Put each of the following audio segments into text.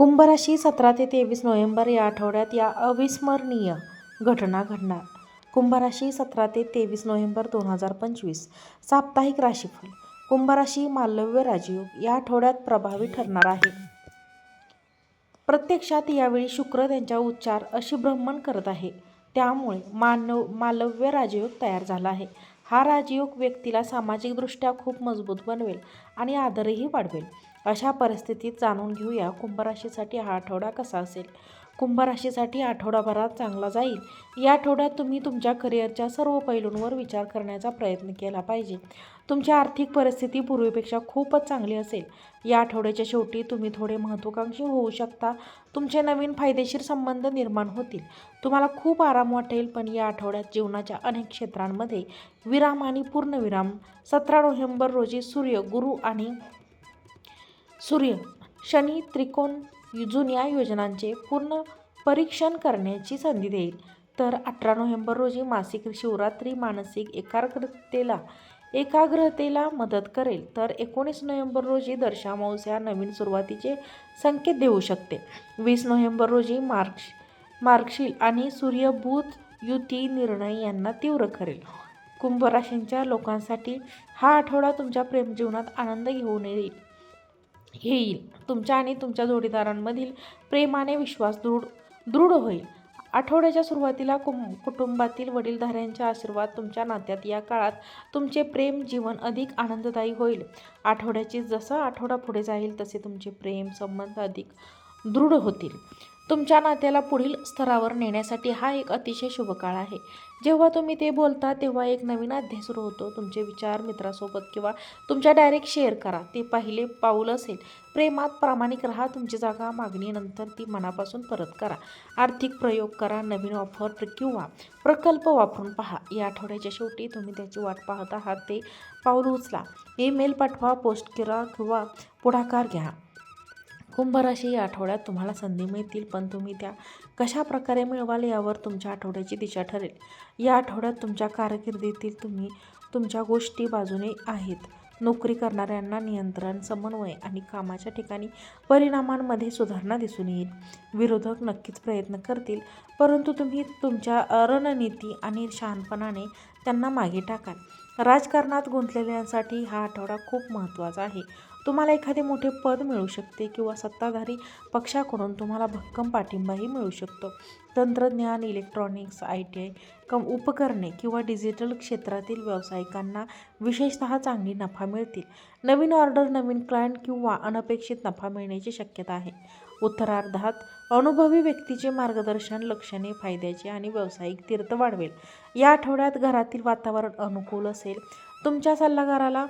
कुंभ राशी सतरा ते तेवीस नोव्हेंबर या आठवड्यात या अविस्मरणीय घटना घडणार. कुंभ राशी सतरा ते तेवीस नोव्हेंबर दोन हजार पंचवीस साप्ताहिक राशीफल. कुंभ राशी मालव्य राजयोग या आठवड्यात प्रभावी ठरणार आहे. प्रत्यक्षात यावेळी शुक्र त्यांच्या उच्चार अशी भ्रमण करत आहे. त्यामुळे मानव मालव्य राजयोग तयार झाला आहे. हा राजयोग व्यक्तीला सामाजिकदृष्ट्या खूप मजबूत बनवेल आणि आदरही वाढवेल. अशा परिस्थितीत जाणून घेऊया कुंभ राशीसाठी हा आठवडा कसा असेल. कुंभ राशीसाठी आठवडाभरात चांगला जाईल. या आठवड्यात तुम्ही तुमच्या करिअरच्या सर्व पैलूंवर विचार करण्याचा प्रयत्न केला पाहिजे. तुमची आर्थिक परिस्थिती पूर्वीपेक्षा खूपच चांगली असेल. या आठवड्याच्या शेवटी तुम्ही थोडे महत्त्वाकांक्षी होऊ शकता. तुमचे नवीन फायदेशीर संबंध निर्माण होतील. तुम्हाला खूप आराम वाटेल पण या आठवड्यात जीवनाच्या अनेक क्षेत्रांमध्ये विराम आणि पूर्णविराम. सतरा नोव्हेंबर रोजी सूर्य गुरु आणि सूर्य शनी त्रिकोण जुन्या योजनांचे पूर्ण परीक्षण करण्याची संधी देईल. तर अठरा नोव्हेंबर रोजी मासिक शिवरात्री मानसिक एकाग्रतेला एकाग्रतेला मदत करेल. तर एकोणीस नोव्हेंबर रोजी दर्शामावस्या नवीन सुरुवातीचे संकेत देऊ शकते. वीस नोव्हेंबर रोजी मार्क्श मार्गशील आणि सूर्यभूत युती निर्णय यांना तीव्र करेल. कुंभ राशींच्या लोकांसाठी हा आठवडा तुमच्या प्रेमजीवनात आनंद घेऊन येईल. येईल. तुमच्या आणि तुमच्या जोडीदारांमधील प्रेमाने विश्वास दृढ दृढ होईल. आठवड्याच्या सुरुवातीला कुं कुटुंबातील वडीलधाऱ्यांच्या आशीर्वाद तुमच्या नात्यात. या काळात तुमचे प्रेम जीवन अधिक आनंददायी होईल. आठवड्याची जसा आठवडा पुढे जाईल तसे तुमचे प्रेम संबंध अधिक दृढ होतील. तुमच्या नात्याला पुढील स्तरावर नेण्यासाठी हा एक अतिशय शुभ काळ आहे. जेव्हा तुम्ही ते बोलता तेव्हा एक नवीन अध्याय सुरू होतो. तुमचे विचार मित्रासोबत किंवा तुमच्या डायरेक्ट शेअर करा. ते पहिले पाऊल असेल. प्रेमात प्रामाणिक राहा. तुमची जागा मागणीनंतर ती मनापासून परत करा. आर्थिक प्रयोग करा. नवीन ऑफर किंवा प्रकल्प वापरून पहा. या आठवड्याच्या शेवटी तुम्ही त्याची वाट पाहत आहात. ते पाऊल उचला. ईमेल पाठवा पोस्ट करा किंवा पुढाकार घ्या. कुंभ राशी या आठवड्यात तुम्हाला संधी मिळतील पण तुम्ही त्या कशा प्रकारे मिळवाल यावर तुमच्या आठवड्याची दिशा ठरेल. या आठवड्यात तुमच्या कारकिर्दीतील तुम्ही तुमच्या गोष्टी बाजूने आहेत. नोकरी करणाऱ्यांना नियंत्रण समन्वय आणि कामाच्या ठिकाणी परिणामांमध्ये सुधारणा दिसून येईल. विरोधक नक्कीच प्रयत्न करतील परंतु तुम्ही तुमच्या रणनीती आणि शहाणपणाने त्यांना मागे टाकाल. राजकारणात गुंतलेल्यांसाठी हा आठवडा खूप महत्त्वाचा आहे. तुम्हाला एखादे मोठे पद मिळू शकते किंवा सत्ताधारी पक्षाकडून तुम्हाला भक्कम पाठिंबाही मिळू शकतो. तंत्रज्ञान इलेक्ट्रॉनिक्स आय टी आय कम उपकरणे किंवा डिजिटल क्षेत्रातील व्यावसायिकांना विशेषतः चांगली नफा मिळतील. नवीन ऑर्डर नवीन क्लायंट किंवा अनपेक्षित नफा मिळण्याची शक्यता आहे. उत्तरार्धात अनुभवी व्यक्तीचे मार्गदर्शन लक्षणे फायद्याचे आणि व्यावसायिक तीर्थ वाढवेल. या आठवड्यात घरातील वातावरण अनुकूल असेल. तुमच्या सल्लागाराला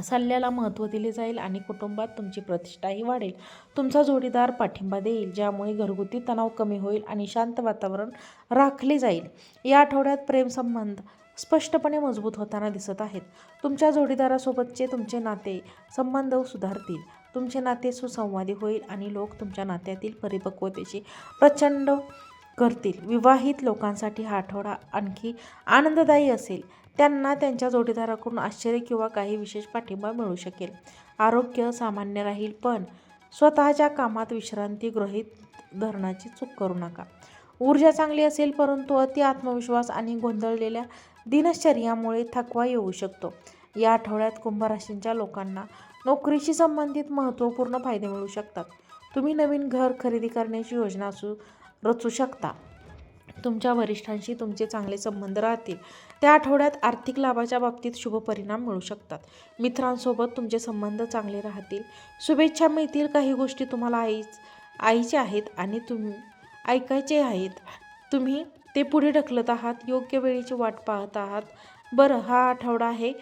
सल्ल्याला महत्त्व दिले जाईल आणि कुटुंबात तुमची प्रतिष्ठाही वाढेल. तुमचा जोडीदार पाठिंबा देईल ज्यामुळे घरगुती तणाव कमी होईल आणि शांत वातावरण राखले जाईल. या आठवड्यात प्रेमसंबंध स्पष्टपणे मजबूत होताना दिसत आहेत. तुमच्या जोडीदारासोबतचे तुमचे नाते संबंध सुधारतील. तुमचे नाते सुसंवादी होईल आणि लोक तुमच्या नात्यातील परिपक्वतेची प्रचंड करतील. विवाहित लोकांसाठी हा आठवडा आणखी आनंददायी असेल. त्यांना त्यांच्या जोडीदाराकडून आश्चर्य किंवा काही विशेष पाठिंबा मिळू शकेल. आरोग्य सामान्य राहील पण स्वतःच्या कामात विश्रांती गृहीत धरण्याची चूक करू नका. ऊर्जा चांगली असेल परंतु अति आत्मविश्वास आणि गोंधळलेल्या दिनचर्यामुळे थकवा येऊ शकतो. या आठवड्यात कुंभराशींच्या लोकांना नोकरीशी संबंधित महत्त्वपूर्ण फायदे मिळू शकतात. तुम्ही नवीन घर खरेदी करण्याची योजना असू रचू शकता. तुमच्या वरिष्ठांशी तुमचे चांगले संबंध राहतील. त्या आठवड्यात आर्थिक लाभाच्या बाबतीत शुभ परिणाम मिळू शकतात. मित्रांसोबत तुमचे संबंध चांगले राहतील. शुभेच्छा मिळतील. काही गोष्टी तुम्हाला आईच आईच्या आहेत आणि तुम्ही ऐकायचे आहेत. तुम्ही ते पुढे ढकलत आहात. योग्य वेळेची वाट पाहत आहात. बरं हा आठवडा आहे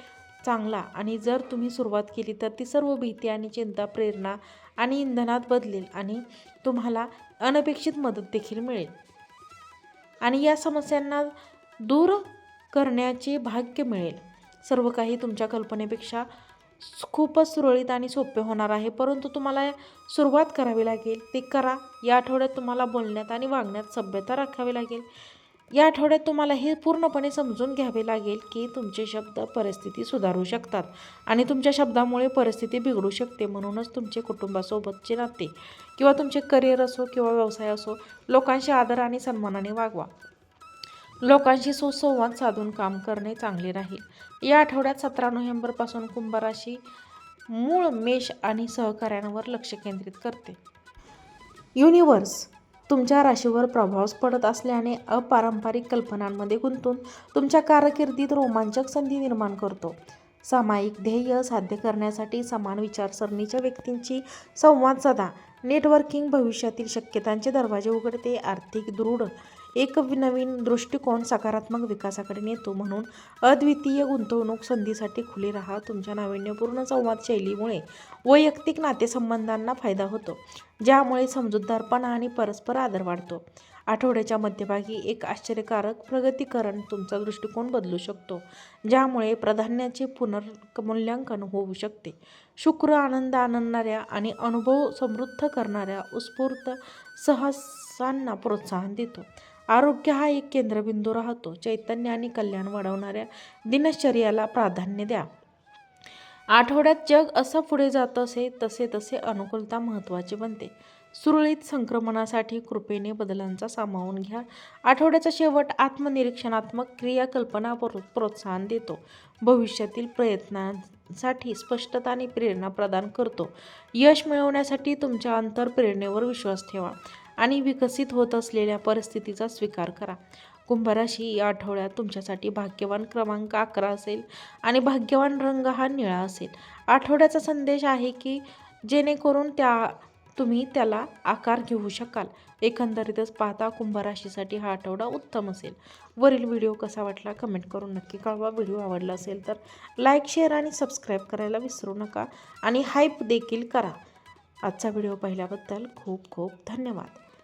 चांगला आणि जर तुम्ही सुरुवात केली तर ती सर्व भीती आणि चिंता प्रेरणा आणि इंधनात बदलेल आणि तुम्हाला अनपेक्षित मदत देखील मिळेल. आणि या समस्यांना दूर करण्याचे भाग्य मिळेल. सर्व काही तुमच्या कल्पनेपेक्षा खूपच सुरळीत आणि सोपे होणार आहे. परंतु तुम्हाला सुरुवात करावी लागेल. ते करा. या आठवड्यात तुम्हाला बोलण्यात आणि वागण्यात सभ्यता राखावी लागेल. या आठवड्यात तुम्हाला हे पूर्णपणे समजून घ्यावे लागेल की तुमचे शब्द परिस्थिती सुधारू शकतात आणि तुमच्या शब्दामुळे परिस्थिती बिघडू शकते. म्हणूनच तुमचे कुटुंबासोबतचे नाते किंवा तुमचे करिअर असो किंवा व्यवसाय असो लोकांशी आदर आणि सन्मानाने वागवा. लोकांशी सुसंवाद साधून काम करणे चांगले राहील. या आठवड्यात सतरा नोव्हेंबरपासून कुंभराशी मूळ मेष आणि सहकार्यांवर लक्ष केंद्रित करते. युनिवर्स तुमच्या राशीवर प्रभाव पडत असल्याने अपारंपरिक कल्पनांमध्ये गुंतून तुमच्या कारकिर्दीत रोमांचक संधी निर्माण करतो. सामायिक ध्येय साध्य करण्यासाठी समान विचारसरणीच्या व्यक्तींची संवाद साधा. नेटवर्किंग भविष्यातील शक्यतांचे दरवाजे उघडते. आर्थिक दृढ एक नवीन दृष्टिकोन सकारात्मक विकासाकडे नेतो म्हणून अद्वितीय गुंतवणूक संधीसाठी खुले राहा. तुमच्या नाविन्यपूर्ण संवाद शैलीमुळे वैयक्तिक नातेसंबंधांना फायदा होतो ज्यामुळे समजूतदारपणा आणि परस्पर आदर वाढतो. आठवड्याच्या मध्यभागी एक आश्चर्यकारक प्रगतीकरण तुमचा दृष्टिकोन बदलू शकतो ज्यामुळे प्राधान्याचे पुनर्मूल्यांकन होऊ शकते. शुक्र आनंद आणणाऱ्या आणि अनुभव समृद्ध करणाऱ्या उत्स्फूर्त सहसांना प्रोत्साहन देतो. आरोग्य हा एक केंद्रबिंदू राहतो. चैतन्य आणि कल्याण वाढवणाऱ्या दिनचर्याला प्राधान्य द्या. आठवड्यात जग असं पुढे जात असे तसे तसे अनुकूलता महत्त्वाची बनते. सुरळीत संक्रमणासाठी कृपेने बदलांचा सामावून घ्या. आठवड्याचा शेवट आत्मनिरीक्षणात्मक क्रियाकल्पना प्रोत्साहन देतो. भविष्यातील प्रयत्नांसाठी स्पष्टता आणि प्रेरणा प्रदान करतो. यश मिळवण्यासाठी तुमच्या अंतरप्रेरणेवर विश्वास ठेवा. आणि विकसित होत असलेल्या परिस्थितीचा स्वीकार करा. कुंभराशी या आठवड्यात तुमच्यासाठी भाग्यवान क्रमांक अकरा असेल आणि भाग्यवान रंग हा निळा असेल. आठवड्याचा संदेश आहे की जेणेकरून त्या तुम्ही त्याला आकार घेऊ शकाल. एकंदरीतच पाहता कुंभराशीसाठी हा आठवडा उत्तम असेल. वरील व्हिडिओ कसा वाटला कमेंट करून नक्की कळवा. व्हिडिओ आवडला असेल तर लाईक शेअर आणि सबस्क्राईब करायला विसरू नका आणि हाईप देखील करा. आजचा व्हिडिओ पाहिल्याबद्दल खूप खूप धन्यवाद.